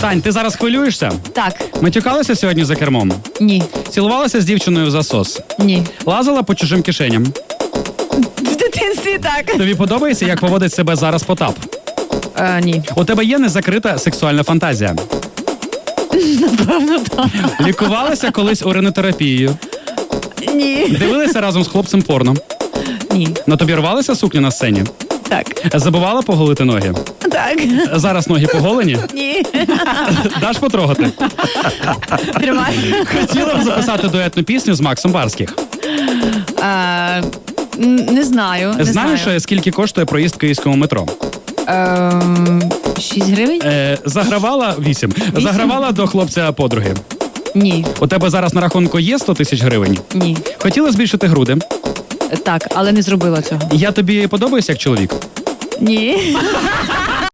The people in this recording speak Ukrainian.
Тань, ти зараз хвилюєшся? Так, Матюкалася сьогодні за кермом? ні, Цілувалася з дівчиною в засос? ні. Лазила по чужим кишеням? В дитинстві так. Тобі подобається, як поводить себе зараз Потап? Е, ні. У тебе є незакрита сексуальна фантазія? Напевно, так. Лікувалася колись уринотерапією? Ні. Дивилася разом з хлопцем порно? Ні. На тобі рвалися сукню на сцені? Так. Забувала поголити ноги? Так. Зараз ноги поголені? Ні. Даш потрогати? Тримай. Хотіла б записати дуетну пісню з Максом Барських. Н- не знаю. Не Знаєш, знаю. е, скільки коштує проїзд київському метро? Е, 6 гривень? Е, загравала вісім. Загравала до хлопця подруги. Ні. У тебе зараз на рахунку є 100 тисяч гривень. Ні. Хотіла збільшити груди. Так, але не зробила цього. Я тобі подобаюся як чоловік. Ні.